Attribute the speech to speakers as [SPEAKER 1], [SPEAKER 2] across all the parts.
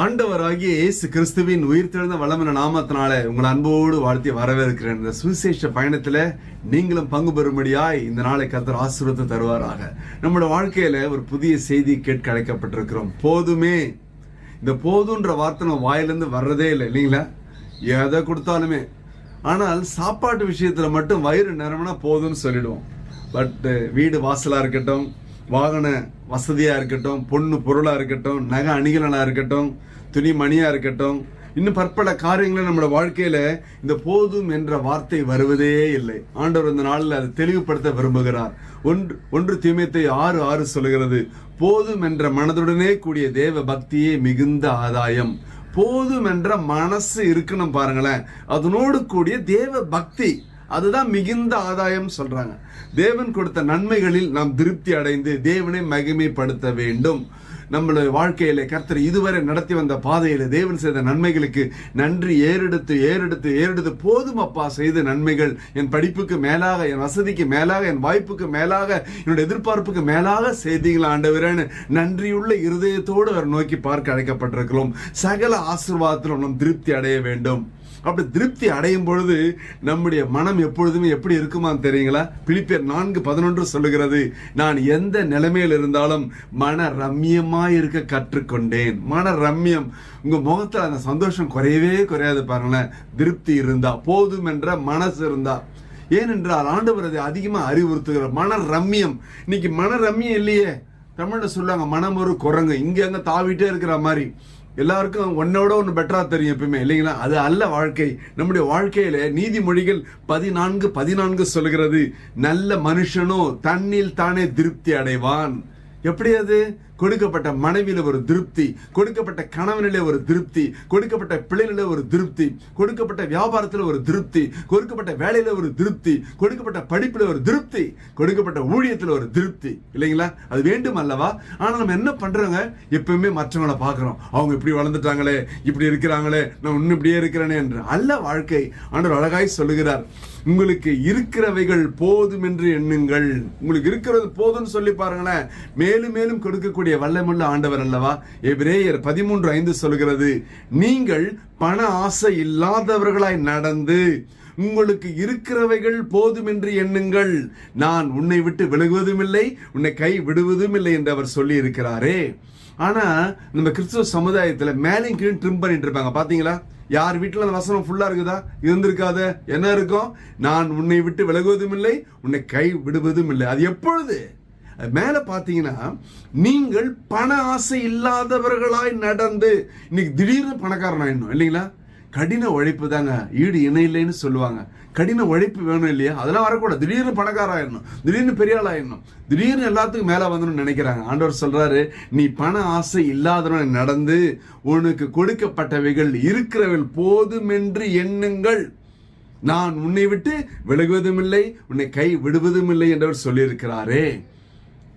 [SPEAKER 1] ஆண்டவராகிய இயேசு கிறிஸ்துவின் உயிர்த்தெழுந்த வளமன நாமத்தினால உங்கள் அன்போடு வாழ்த்தி வரவேற்கிறேன். இந்த சுவிசேஷ பயணத்துல நீங்களும் பங்கு பெறும்படியாய் இந்த நாளை கத்தர் ஆசீர்வாதத்தை தருவாராக. நம்மளோட வாழ்க்கையில ஒரு புதிய செய்தி கேட்க அழைக்கப்பட்டிருக்கிறோம். போதுமே. இந்த போதுன்ற வார்த்தை நம்ம வாயிலிருந்து வர்றதே இல்லை இல்லைங்களா? எதை கொடுத்தாலுமே. ஆனால் சாப்பாட்டு விஷயத்துல மட்டும் வயிறு நிரம்பினா போதும்னு சொல்லிடுவோம். பட் வீடு வாசலா இருக்கட்டும் வாகன வசதியாக இருக்கட்டும் பொண்ணு பொருளாக இருக்கட்டும் நகை அணிகலனாக இருக்கட்டும் துணி மணியாக இருக்கட்டும் இன்னும் பற்பல காரியங்களை நம்மளோட வாழ்க்கையில் இந்த போதும் என்ற வார்த்தை வருவதே இல்லை. ஆண்டவர் இந்த நாளில் அதை தெளிவுபடுத்த விரும்புகிறார். ஒன்று ஒன்று தீமையத்தை ஆறு ஆறு சொல்லுகிறது. போதும் என்ற மனதுடனே கூடிய தேவ பக்தியே மிகுந்த ஆதாயம். போதும் என்ற மனசு இருக்கணும் பாருங்களேன். அதனோடு கூடிய தேவ பக்தி. அதுதான் மிகுந்த ஆதாயம் சொல்றாங்க. தேவன் கொடுத்த நன்மைகளில் நாம் திருப்தி அடைந்து தேவனை மகிமைப்படுத்த வேண்டும். நம்மளுடைய வாழ்க்கையில கர்த்தர் இதுவரை நடத்தி வந்த பாதையில தேவன் செய்த நன்மைகளுக்கு நன்றி ஏறெடுத்து ஏறெடுத்து ஏறெடுத்து போதும் அப்பா செய்த நன்மைகள். என் படிப்புக்கு மேலாக என் வசதிக்கு மேலாக என் வாய்ப்புக்கு மேலாக என்னோட எதிர்பார்ப்புக்கு மேலாக செய்தீங்களா ஆண்டவரேன்னு நன்றியுள்ள இருதயத்தோடு அவர் நோக்கி பார்க்க அழைக்கப்பட்டிருக்கிறோம். சகல ஆசீர்வாதத்திலும் நாம் திருப்தி அடைய வேண்டும். அப்படி திருப்தி அடையும் பொழுது நம்முடைய மனம் எப்பொழுதுமே எப்படி இருக்குமான்னு தெரியுங்களா? பிலிப்பியர் நான்கு பதினொன்று சொல்லுகிறது நான் எந்த நிலைமையில் இருந்தாலும் மன ரம்யமாய் இருக்க கற்றுக்கொண்டேன். மன ரம்யம் உங்க முகத்துல அந்த சந்தோஷம் குறையவே குறையாது பாருங்களேன். திருப்தி இருந்தா போதும் என்ற மனசு இருந்தா. ஏனென்றால் ஆண்டவர் அதை அதிகமாக அறிவுறுத்துகிற மன ரம்யம் இன்னைக்கு மன ரம்யம் இல்லையே. தமிழ்ல சொல்லுவாங்க மனம் ஒரு குரங்கு. இங்க அங்க தாவிட்டே இருக்கிற மாதிரி. எல்லாருக்கும் ஒன்னோட ஒன்று பெட்டரா தெரியும் எப்பயுமே இல்லைங்களா? அது அல்ல வாழ்க்கை. நம்முடைய வாழ்க்கையில நீதிமொழிகள் பதினான்கு பதினான்கு சொல்கிறது நல்ல மனுஷனோ தன்னில் தானே திருப்தி அடைவான். எப்படி அது? கொடுக்கப்பட்ட மனைவியில ஒரு திருப்தி கொடுக்கப்பட்ட கணவனில ஒரு திருப்தி கொடுக்கப்பட்ட பிள்ளைகளில ஒரு திருப்தி கொடுக்கப்பட்ட வியாபாரத்துல ஒரு திருப்தி கொடுக்கப்பட்ட வேலையில ஒரு திருப்தி கொடுக்கப்பட்ட படிப்புல ஒரு திருப்தி கொடுக்கப்பட்ட ஊழியத்துல ஒரு திருப்தி. இல்லைங்களா? அது வேண்டும் அல்லவா? ஆனா நம்ம என்ன பண்றோங்க? எப்பவுமே மற்றவங்களை பார்க்குறோம். அவங்க இப்படி வளர்ந்துட்டாங்களே இப்படி இருக்கிறாங்களே நான் இன்னும் இப்படியே இருக்கிறேனே என்று. அல்ல வாழ்க்கை. ஆண்டவர் அழகாய் சொல்லுகிறார். உங்களுக்கு இருக்கிறவைகள் போதும் என்று எண்ணுங்கள். உங்களுக்கு இருக்கிறது போதும்னு சொல்லி பாருங்களேன். மேலும் மேலும் கொடுக்கக்கூடிய வல்லமுள்ள ஆண்டவர் அல்லவா? எபிரேயர் பதிமூன்று ஐந்து சொல்கிறது நீங்கள் பண ஆசை இல்லாதவர்களாய் நடந்து உங்களுக்கு இருக்கிறவைகள் போதும் என்று எண்ணுங்கள். நான் உன்னை விட்டு விலகுவதும் இல்லை உன்னை கை விடுவதும் இல்லை என்று அவர் சொல்லி இருக்கிறாரே ஆனா நம்ம கிறிஸ்துவ சமுதாயத்துல மேலையும் கீழே ட்ரிம் பண்ணிட்டு இருப்பாங்க. பாத்தீங்களா? யார் வீட்டில் அந்த வசனம் ஃபுல்லா இருக்குதா? இருந்திருக்காத. என்ன இருக்கும்? நான் உன்னை விட்டு விலகுவதும் இல்லை உன்னை கை விடுவதும் இல்லை அது எப்பொழுது? மேலே பார்த்தீங்கன்னா நீங்கள் பண ஆசை இல்லாதவர்களாய் நடந்து இன்னைக்கு திடீர்னு பணக்காரன் ஆயிடணும் இல்லைங்களா? கடின உழைப்பு தாங்க. ஈடு இணை இல்லைன்னு சொல்லுவாங்க. கடின உழைப்பு வேணும் இல்லையா? அதெல்லாம் வரக்கூடாது. திடீர்னு பணக்கார ஆயிடணும். திடீர்னு பெரிய ஆள் ஆயிடணும். திடீர்னு எல்லாத்துக்கும் மேலே வந்துடும் நினைக்கிறாங்க. ஆண்டவர் சொல்றாரு நீ பண ஆசை இல்லாதவன் நடந்து உனக்கு கொடுக்கப்பட்டவைகள் இருக்கிறவள் போதுமென்று எண்ணுங்கள். நான் உன்னை விட்டு விலகுவதும் இல்லை உன்னை கை விடுவதும் இல்லை என்றவர் சொல்லியிருக்கிறாரே.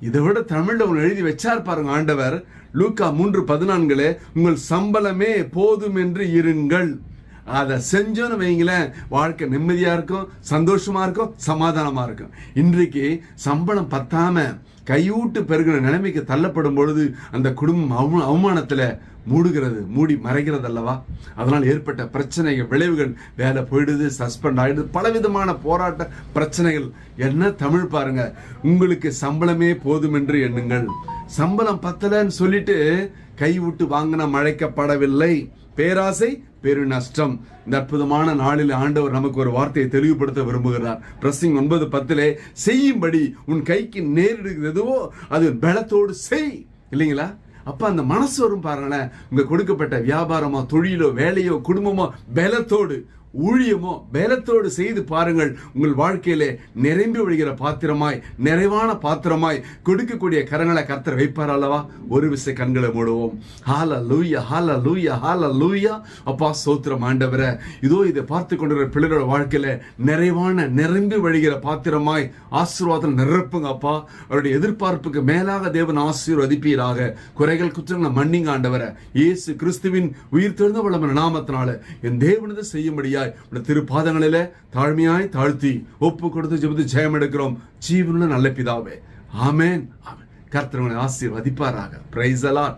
[SPEAKER 1] இதை விட தமிழ்ல ஒன்று எழுதி வச்சார் பாருங்க ஆண்டவர். லூக்கா மூன்று பதினான்குல உங்கள் சம்பளமே போதும் என்று இருங்கள். அதை செஞ்சோன்னு வைங்களேன் வாழ்க்கை நிம்மதியாக இருக்கும் சந்தோஷமாக இருக்கும் சமாதானமாக இருக்கும். இன்றைக்கு சம்பளம் பத்தாமல் கையூட்டு பெருகிற நிலைமைக்கு தள்ளப்படும் பொழுது அந்த குடும்பம் அவ- அவமானத்தில் மூடுகிறது மூடி மறைகிறது அல்லவா? அதனால் ஏற்பட்ட பிரச்சனைகள் விளைவுகள் வேலை போயிடுது சஸ்பெண்ட் ஆகிடுது பலவிதமான போராட்ட பிரச்சனைகள். என்ன தமிழ் பாருங்க உங்களுக்கு சம்பளமே போதும் என்று எண்ணுங்கள். சம்பளம் பத்தலைன்னு சொல்லிட்டு கைவிட்டு வாங்கின மழைக்கப்படவில்லை. பேராசை பெரு நஷ்டம் இந்த அற்புதமான நாளில் ஆண்டவர் நமக்கு ஒரு வார்த்தையை தெளிவுபடுத்த விரும்புகிறார். பிரசிங் ஒன்பது பத்திலே செய்யும்படி உன் கைக்கு நேரிடுகிறதுவோ அது பலத்தோடு செய். இல்லைங்களா? அப்ப அந்த மனசு வரும் பாருங்களேன். உங்க கொடுக்கப்பட்ட வியாபாரமோ தொழிலோ வேலையோ குடும்பமோ பலத்தோடு. ஊழியமோ பேலத்தோடு செய்து பாருங்கள். உங்கள் வாழ்க்கையிலே நிரம்பி விழுகிற பாத்திரமாய் நிறைவான பாத்திரமாய் கொடுக்கக்கூடிய கரங்களை கர்த்தர் வைப்பார் அல்லவா? ஒரு விசை கண்களை மூடுவோம். ஹால லூயா ஹால லூயா ஹால லூயா அப்பா சோத்திரம் ஆண்டவரை. இதோ இதை பார்த்து கொண்டிருக்கிற பிள்ளைகளோட வாழ்க்கையில நிறைவான நிரம்பி வழிகிற பாத்திரமாய் ஆசீர்வாதம் நிரப்புங்க அப்பா. அவருடைய எதிர்பார்ப்புக்கு மேலாக தேவன் ஆசீர்வதிப்பீராக குறைகள் குற்றங்களை மன்னிங்க ஆண்டவரை. இயேசு கிறிஸ்துவின் உயிர் தெரிந்த வளமன நாமத்தினால என் தேவனது செய்யும்படியா உடைய திருப்பாதங்களில தாழ்மையாய் தாழ்த்தி ஒப்பு கொடுத்து ஜெபத்து ஜெயம் எடுக்கிறோம். ஜீவனுள்ள நல்ல பிதாவே. ஆமேன். ஆமென். கர்த்தர் உங்களை ஆசீர்வதிப்பாராக. பிரைஸ் அலான்